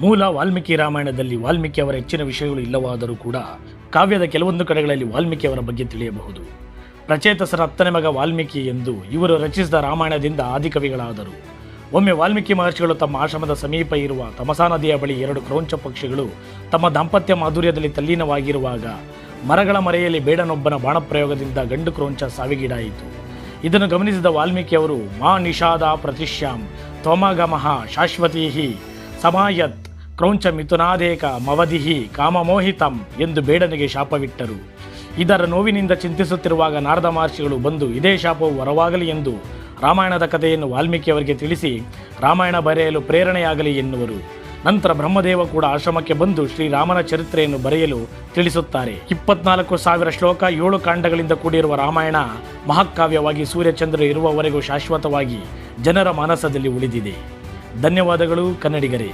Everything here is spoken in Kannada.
ಮೂಲ ವಾಲ್ಮೀಕಿ ರಾಮಾಯಣದಲ್ಲಿ ವಾಲ್ಮೀಕಿ ಅವರ ಹೆಚ್ಚಿನ ವಿಷಯಗಳು ಇಲ್ಲವಾದರೂ ಕೂಡ ಕಾವ್ಯದ ಕೆಲವೊಂದು ಕಡೆಗಳಲ್ಲಿ ವಾಲ್ಮೀಕಿ ಅವರ ಬಗ್ಗೆ ತಿಳಿಯಬಹುದು. ಪ್ರಚೇತಸರ ಹತ್ತನೇ ಮಗ ವಾಲ್ಮೀಕಿ ಎಂದು ಇವರು ರಚಿಸಿದ ರಾಮಾಯಣದಿಂದ ಆದಿಕವಿಗಳಾದರು. ಒಮ್ಮೆ ವಾಲ್ಮೀಕಿ ಮಹರ್ಷಿಗಳು ತಮ್ಮ ಆಶ್ರಮದ ಸಮೀಪ ಇರುವ ತಮಸಾ ನದಿಯ ಬಳಿ ಎರಡು ಕ್ರೌಂಚ ಪಕ್ಷಿಗಳು ತಮ್ಮ ದಾಂಪತ್ಯ ಮಾಧುರ್ಯದಲ್ಲಿ ತಲ್ಲೀನವಾಗಿರುವಾಗ ಮರಗಳ ಮರೆಯಲ್ಲಿ ಬೇಡನೊಬ್ಬನ ಬಾಣಪ್ರಯೋಗದಿಂದ ಗಂಡು ಕ್ರೌಂಚ ಸಾವಿಗೀಡಾಯಿತು. ಇದನ್ನು ಗಮನಿಸಿದ ವಾಲ್ಮೀಕಿ ಅವರು ಮಾ ನಿಷಾದ ಪ್ರತಿಶ್ಯಾಂ ತ್ವಮಗಮಃ ಶಾಶ್ವತೀಹಿ ಸಮಾಯತ್ ಕ್ರೌಂಚ ಮಿಥುನಾದೇಕ ಮವದಿಹಿ ಕಾಮಮೋಹಿತಂ ಎಂದು ಬೇಡನಿಗೆ ಶಾಪವಿಟ್ಟರು. ಇದರ ನೋವಿನಿಂದ ಚಿಂತಿಸುತ್ತಿರುವಾಗ ನಾರದ ಮಹರ್ಷಿಗಳು ಬಂದು ಇದೇ ಶಾಪವು ವರವಾಗಲಿ ಎಂದು ರಾಮಾಯಣದ ಕಥೆಯನ್ನು ವಾಲ್ಮೀಕಿಯವರಿಗೆ ತಿಳಿಸಿ ರಾಮಾಯಣ ಬರೆಯಲು ಪ್ರೇರಣೆಯಾಗಲಿ ಎನ್ನುವರು. ನಂತರ ಬ್ರಹ್ಮದೇವ ಕೂಡ ಆಶ್ರಮಕ್ಕೆ ಬಂದು ಶ್ರೀರಾಮನ ಚರಿತ್ರೆಯನ್ನು ಬರೆಯಲು ತಿಳಿಸುತ್ತಾರೆ. ಇಪ್ಪತ್ನಾಲ್ಕು ಸಾವಿರ ಶ್ಲೋಕ ಏಳು ಕಾಂಡಗಳಿಂದ ಕೂಡಿರುವ ರಾಮಾಯಣ ಮಹಾಕಾವ್ಯವಾಗಿ ಸೂರ್ಯಚಂದ್ರ ಇರುವವರೆಗೂ ಶಾಶ್ವತವಾಗಿ ಜನರ ಮಾನಸದಲ್ಲಿ ಉಳಿದಿದೆ. ಧನ್ಯವಾದಗಳು ಕನ್ನಡಿಗರೇ.